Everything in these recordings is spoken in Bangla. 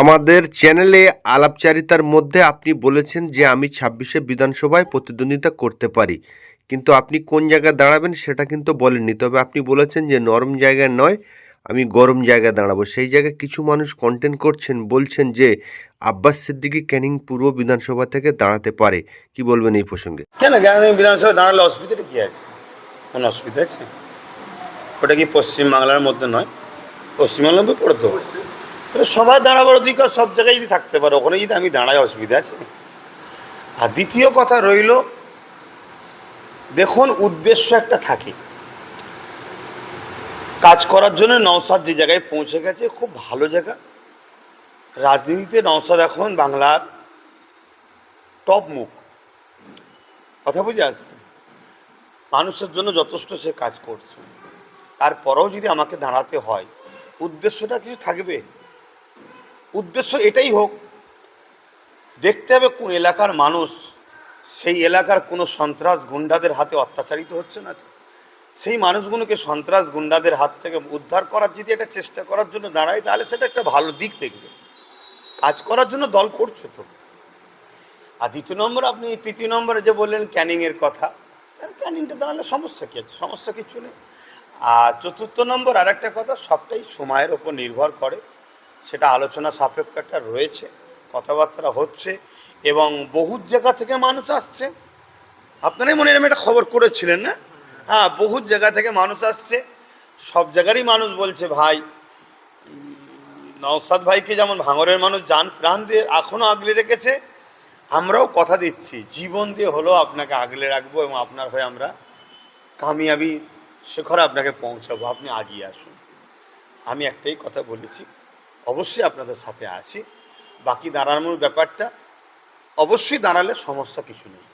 আমাদের চ্যানেলে আলাপচারিতার মধ্যে আপনি বলেছেন যে আমি ছাব্বিশে বিধানসভায় প্রতিদ্বন্দ্বিতা করতে পারি। কিন্তু আপনি কোন জায়গায় দাঁড়াবেন সেটা কিন্তু বলেননি। তবে আপনি বলেছেন যে নরম জায়গায় নয়, আমি গরম জায়গায় দাঁড়াবো। সেই জায়গায় কিছু মানুষ কন্টেন্ট করছেন, বলছেন যে আব্বাস সিদ্দিকী ক্যানিং পূর্ব বিধানসভা থেকে দাঁড়াতে পারে। কি বলবেন এই প্রসঙ্গে? কেন বিধানসভা দাঁড়ালে অসুবিধাটা কী আছে? কোনো অসুবিধা আছে? ওটা কি পশ্চিমবাংলার মধ্যে নয়? পশ্চিমবাংলার মধ্যে পড়তো? তাহলে সবাই দাঁড়াবার অধিকার সব জায়গায় যদি থাকতে পারে, ওখানে যদি আমি দাঁড়াই, অসুবিধা আছে। আর দ্বিতীয় কথা রইল, দেখুন উদ্দেশ্য একটা থাকে। কাজ করার জন্য নওসাদ যে জায়গায় পৌঁছে গেছে, খুব ভালো জায়গা। রাজনীতিতে নওসাদ এখন বাংলার টপ মুখ। কথা বুঝে আসছে? মানুষের জন্য যথেষ্ট সে কাজ করছে। তারপরেও যদি আমাকে দাঁড়াতে হয়, উদ্দেশ্যটা কিছু থাকবে? উদ্দেশ্য এটাই হোক, দেখতে হবে কোন এলাকার মানুষ, সেই এলাকার কোনো সন্ত্রাস গুন্ডাদের হাতে অত্যাচারিত হচ্ছে না সেই মানুষগুলোকে সন্ত্রাস গুন্ডাদের হাত থেকে উদ্ধার করার যদি একটা চেষ্টা করার জন্য দাঁড়ায়, তাহলে সেটা একটা ভালো দিক দেখবে। কাজ করার জন্য দল করছে তো। আর দ্বিতীয় নম্বর আপনি তৃতীয় নম্বরে যে বললেন ক্যানিংয়ের কথা আর ক্যানিংটা দাঁড়ালে সমস্যা কী আছে? সমস্যা কিছু নেই। আর চতুর্থ নম্বর আর একটা কথা, সবটাই সময়ের ওপর নির্ভর করে। সেটা আলোচনা সাপেক্ষ একটা রয়েছে, কথাবার্তা হচ্ছে এবং বহু জায়গা থেকে মানুষ আসছে। আপনারাই মনে এরকম একটা খবর করেছিলেন না? হ্যাঁ বহু জায়গা থেকে মানুষ আসছে। সব জায়গারই মানুষ বলছে, ভাই নওসাদ ভাইকে যেমন ভাঙরের মানুষ যান প্রাণ দিয়ে এখনও আগলে রেখেছে, আমরাও কথা দিচ্ছি, জীবন দিয়ে হলেও আপনাকে আগলে রাখব এবং আপনার হয়ে আমরা কামিয়াবি শেখরে আপনাকে পৌঁছাবো। আপনি আগিয়ে আসুন। আমি একটাই কথা বলেছি অবশ্যই আপনাদের সাথে আছি। বাকি দাঁড়ানোর ব্যাপারটা অবশ্যই দাঁড়ালে সমস্যা কিছু নেই।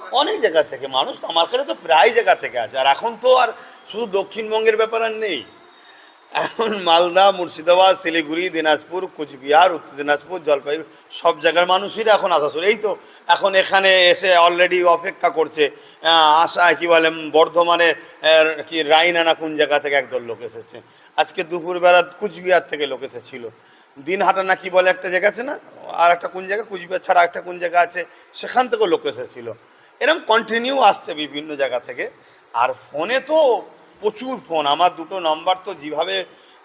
মানে? অনেক জায়গা থেকে মানুষ তো আমার কাছে তো প্রায় জায়গা থেকে আছে। আর এখন তো আর শুধু দক্ষিণবঙ্গের ব্যাপার আর নেই। এখন মালদা মুর্শিদাবাদ শিলিগুড়ি দিনাজপুর কুচবিহার উত্তর দিনাজপুর জলপাইগুড়ি সব জায়গার মানুষই এখন আসা শুরু এই তো এখন এখানে এসে অলরেডি অপেক্ষা করছে। আশা, কি বলে, বর্ধমানের কি রাইনানা কোন জায়গা থেকে একদল লোক এসেছে। আজকে দুপুরবেলা কুচবিহার থেকে লোক এসেছিল। দিনহাটা না কি বলে একটা জায়গা আছে না? আর একটা কোন জায়গা? কুচবিহার ছাড়া একটা কোন জায়গা আছে? সেখান থেকেও লোক এসেছিল। এরকম কন্টিনিউ আসছে বিভিন্ন জায়গা থেকে। আর ফোনে তো প্রচুর ফোন আমার দুটো নম্বর তো যেভাবে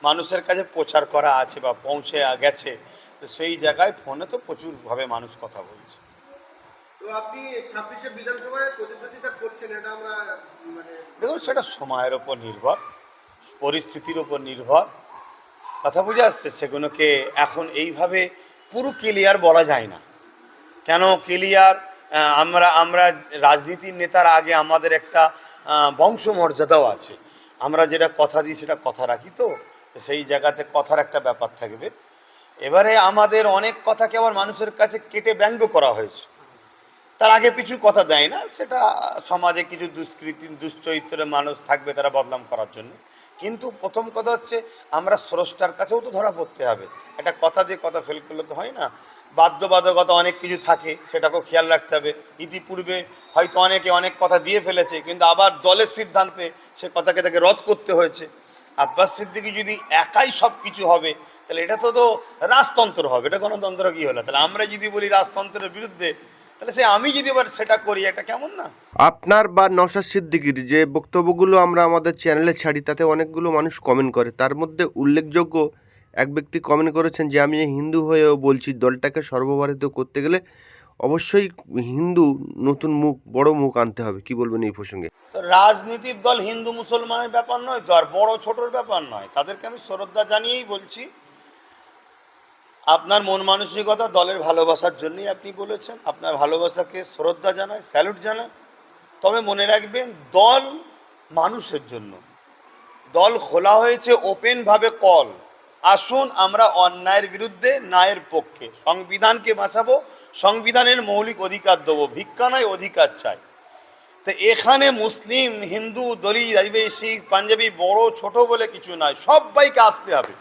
মানুষের কাছে প্রচার করা আছে বা পৌঁছে গেছে, তো সেই জায়গায় ফোনে তো প্রচুরভাবে মানুষ কথা বলছে। দেখুন, সেটা সময়ের ওপর নির্ভর, পরিস্থিতির ওপর নির্ভর। কথা বুঝে আসছে, সেগুলোকে এখন এইভাবে পুরো ক্লিয়ার বলা যায় না। কেন ক্লিয়ার? আমরা আমরা রাজনীতির নেতার আগে আমাদের একটা বংশমর্যাদাও আছে। আমরা যেটা কথা দিই, সেটা কথা রাখি তো, সেই জায়গাতে কথার একটা ব্যাপার থাকবে। এবারে আমাদের অনেক কথাকে আবার মানুষের কাছে কেটে ব্যঙ্গ করা হয়েছে। তার আগে পিছু কথা দেয় না, সেটা সমাজে কিছু দুষ্কৃতি, দুশ্চরিত্রের মানুষ থাকবে তারা বদনাম করার জন্য। কিন্তু প্রথম কথা হচ্ছে, আমরা স্রষ্টার কাছেও তো ধরা পড়তে হবে। একটা কথা দিয়ে কথা ফেল করলে তো হয় না। বাধ্যবাধকতা অনেক কিছু থাকে, সেটাকেও খেয়াল রাখতে হবে। ইতিপূর্বে হয়তো অনেকে অনেক কথা দিয়ে ফেলেছে, কিন্তু আবার দলের সিদ্ধান্তে সে কথাকে তাকে রদ করতে হয়েছে। আব্বাস সিদ্দিকি যদি একাই সব কিছু হবে, তাহলে এটা তো তো রাজতন্ত্র হবে। এটা গণতন্ত্র কি হলো? তাহলে আমরা যদি বলি রাজতন্ত্রের বিরুদ্ধে তাহলে সে আমি যদি এবার সেটা করি এটা কেমন না? আপনার বা নশা সিদ্দিকির যে বক্তব্যগুলো আমরা আমাদের চ্যানেলে ছাড়ি তাতে অনেকগুলো মানুষ কমেন্ট করে। তার মধ্যে উল্লেখযোগ্য এক ব্যক্তি কমেন্ট করেছেন যে আমি হিন্দু হয়েও বলছি দলটাকে সর্বভারতীয় করতে গেলে অবশ্যই হিন্দু নতুন মুখ বড় মুখ আনতে হবে। কি বলবেন এই প্রসঙ্গে? তো রাজনীতির দল হিন্দু মুসলমানের ব্যাপার নয় তো আর বড় ছোটর ব্যাপার নয়। তাদেরকে আমি শ্রদ্ধা জানিয়েই বলছি আপনার মন মানসিকতা, দলের ভালোবাসার জন্যই আপনি বলেছেন। আপনার ভালোবাসাকে শ্রদ্ধা জানায়, স্যালুট জানায়। তবে মনে রাখবেন, দল মানুষের জন্য। দল খোলা হয়েছে, ওপেনভাবে কল। আসুন, আমরা অন্যায়ের বিরুদ্ধে, ন্যায়ের পক্ষে। সংবিধানকে বাঁচাবো, সংবিধানের মৌলিক অধিকার দেবো। ভিক্ষা নয়, অধিকার চাই। তো এখানে মুসলিম, হিন্দু, দলিত, আদিবাসী, পাঞ্জাবি, বড়, ছোট বলে কিছু নয় সবাইকে আসতে হবে।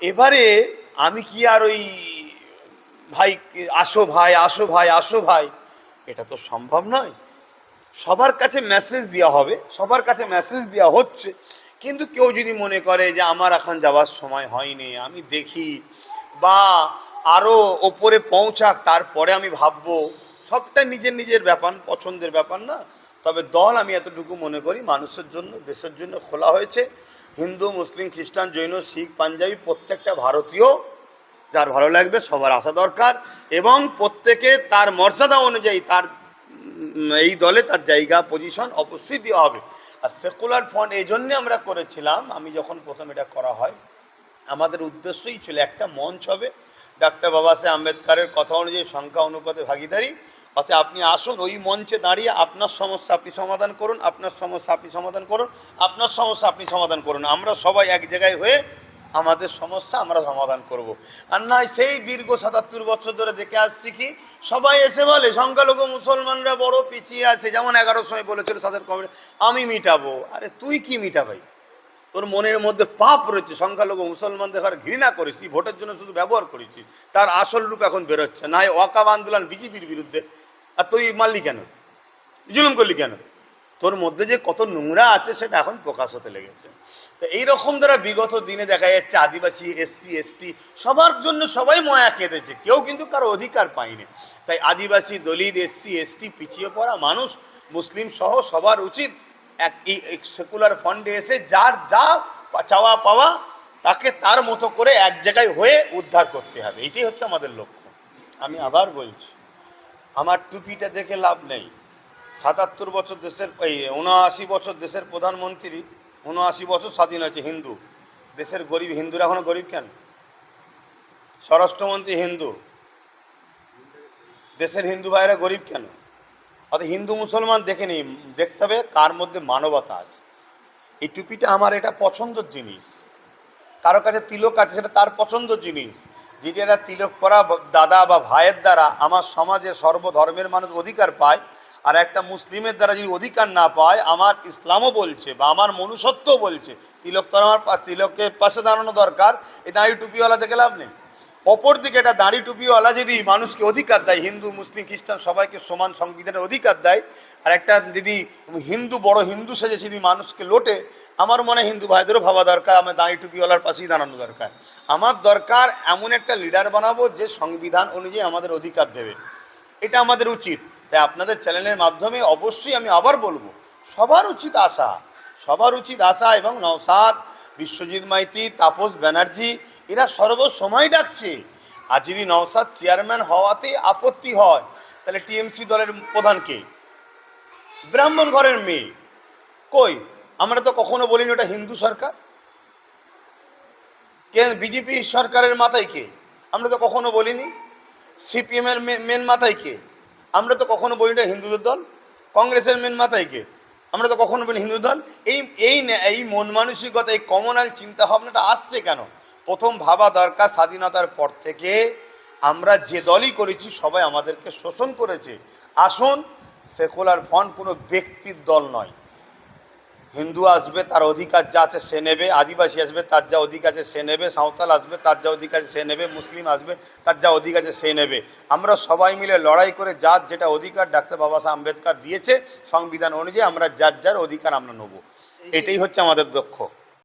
এবারে আমি কি আর ওই ভাই, আসো ভাই আসো ভাই আসো ভাই? এটা তো সম্ভব নয়। সবার কাছে মেসেজ দেওয়া হবে, সবার কাছে মেসেজ দেওয়া হচ্ছে। কিন্তু কেউ যদি মনে করে যে আমার এখন যাওয়ার সময় হয়নি, আমি দেখি বা আরও ওপরে পৌঁছাক, তারপরে আমি ভাববো, সবটা নিজের নিজের ব্যাপার, পছন্দের ব্যাপার না। তবে দল আমি এতটুকু মনে করি, মানুষের জন্য, দেশের জন্য খোলা হয়েছে। হিন্দু, মুসলিম, খ্রিস্টান, জৈন, শিখ, পাঞ্জাবি প্রত্যেকটা ভারতীয় যার ভালো লাগবে, সবার আসা দরকার। এবং প্রত্যেকে তার মর্যাদা অনুযায়ী তার এই দলে তার জায়গা পজিশন অবশ্যই দেওয়া হবে। আর সেকুলার ফান্ড এই জন্যে আমরা করেছিলাম, আমি যখন প্রথম এটা করা হয়, আমাদের উদ্দেশ্যই ছিল একটা মঞ্চ হবে। ডাক্তার বাবা সাহেব আম্বেদকারের কথা অনুযায়ী সংখ্যা, অনুপাতে, ভাগিদারি। অতএব আপনি আসুন, ওই মঞ্চে দাঁড়িয়ে আপনার সমস্যা আপনি সমাধান করুন, আপনার সমস্যা আপনি সমাধান করুন, আপনার সমস্যা আপনি সমাধান করুন। আমরা সবাই এক জায়গায় হয়ে আমাদের সমস্যা আমরা সমাধান করব। আর না সেই দীর্ঘ সাতাত্তর বছর ধরে দেখে আসছি কি, সবাই এসে বলে, সংখ্যালঘু মুসলমানরা বড় পিছিয়ে আছে, যেমন এগারো সময় বলেছিল সাদের কমিটি, আমি মিটাবো। আরে তুই কি মিটাবাই? তোর মনের মধ্যে পাপ রয়েছে, সংখ্যালঘু মুসলমানদের ঘরে ঘৃণা তুই ভোটের জন্য শুধু ব্যবহার করেছিস তার আসল রূপ এখন বেরোচ্ছে। না হয় ওয়াকাব আন্দোলন বিজেপির বিরুদ্ধে আর তুই মারলি কেন? জুলুম করলি কেন? তোর মধ্যে যে কত নোংরা আছে সেটা এখন প্রকাশ হতে লেগেছে। তো এইরকম দ্বারা বিগত দিনে দেখা যাচ্ছে আদিবাসী, এসসি, এসটি, সবার জন্য সবাই ময়া কেঁদেছে। কেউ কিন্তু কারও অধিকার পায়নি। তাই আদিবাসী দলিত, এসসি, এসটি পিছিয়ে পড়া মানুষ, মুসলিম সহ সবার উচিত এক এই সেকুলার ফান্ডে এসে যার যা চাওয়া পাওয়া তাকে তার মতো করে এক জায়গায় হয়ে উদ্ধার করতে হবে। এটাই হচ্ছে আমাদের লক্ষ্য। আমি আবার বলছি আমার টুপিটা দেখে লাভ নেই। সাতাত্তর বছর দেশের, এই উনআশি বছর দেশের প্রধানমন্ত্রী উনআশি বছর স্বাধীন হয়েছে হিন্দু। দেশের গরিব হিন্দুরা এখনও গরিব কেন? স্বরাষ্ট্রমন্ত্রী হিন্দু। দেশের হিন্দু ভাইরা গরিব কেন? অর্থাৎ হিন্দু মুসলমান দেখে নিই। দেখতে হবে কার মধ্যে মানবতা আছে। এই টুপিটা আমার এটা পছন্দের জিনিস। কারও কাছে তিলক আছে সেটা তার পছন্দের জিনিস। যেটি তিলক পরা দাদা বা ভাইয়ের দ্বারা আমার সমাজে সর্বধর্মের মানুষ অধিকার পায়, আর একটা মুসলিমের দ্বারা যদি অধিকার না পায়, আমার ইসলামও বলছে বা আমার মনুষ্যত্বও বলছে, তিলক তো আমার তিলকের পাশে দাঁড়ানো দরকার এটা দাঁড়ি টুপিওয়ালা দেখে লাভ নেই অপর দিকে একটা দাড়ি টুপিওয়ালা যদি মানুষকে অধিকার দেয়, হিন্দু, মুসলিম, খ্রিস্টান, সবাইকে সমান সংবিধানের অধিকার দেয়, আর একটা যদি হিন্দু, বড় হিন্দু সেজে যদি মানুষকে লোটে, আমার মনে হিন্দু ভাইদেরও ভাবা দরকার, আমার দাড়ি টুপিওয়ালার পাশেই দাঁড়ানো দরকার। আমার দরকার এমন একটা লিডার বানাবো যে সংবিধান অনুযায়ী আমাদের অধিকার দেবে। এটা আমাদের উচিত। তাই আপনাদের চ্যানেলের মাধ্যমে অবশ্যই আমি আবার বলব, সবার উচিত আশা, সবার উচিত আশা এবং নওসাদ বিশ্বজিৎ মাইতি, তাপস ব্যানার্জি এরা সর্বসময় ডাকছে। আর যদি নওসাদ চেয়ারম্যান হওয়াতে আপত্তি হয়, তাহলে টিএমসি দলের প্রধানকে। ব্রাহ্মণ ঘরের মেয়ে। কই? আমরা তো কখনো বলিনি ওটা হিন্দু সরকার। কেন? বিজেপি সরকারের মাথায় কে? আমরা তো কখনো বলিনি। সিপিএম এর মেন মাথায় কে? আমরা তো কখনো বলি না হিন্দুদের দল। কংগ্রেসের মেন মাথায় কে? আমরা তো কখনো বলি হিন্দু দল। এই এই এই মন মানসিকতা, এই কমনাল চিন্তা ভাবনাটা আসছে কেন? প্রথম ভাবা দরকার স্বাধীনতার পর থেকে আমরা যে দলই করেছি সবাই আমাদেরকে শোষণ করেছে। আসুন সেকুলার ফ্রন্ট কোনো ব্যক্তির দল নয়। হিন্দু আসবে তার অধিকার যা আছে সে নেবে। আদিবাসী আসবে তার যা অধিকার আছে সে নেবে। সাঁওতাল আসবে তার যা অধিকার আছে সে নেবে। মুসলিম আসবে তার যা অধিকার আছে সে নেবে। আমরা সবাই মিলে লড়াই করে যার যেটা অধিকার ডাক্তার বাবা সাহেব আম্বেদকর দিয়েছে সংবিধান অনুযায়ী আমরা যার যার অধিকার আমরা নেব। এটাই হচ্ছে আমাদের লক্ষ্য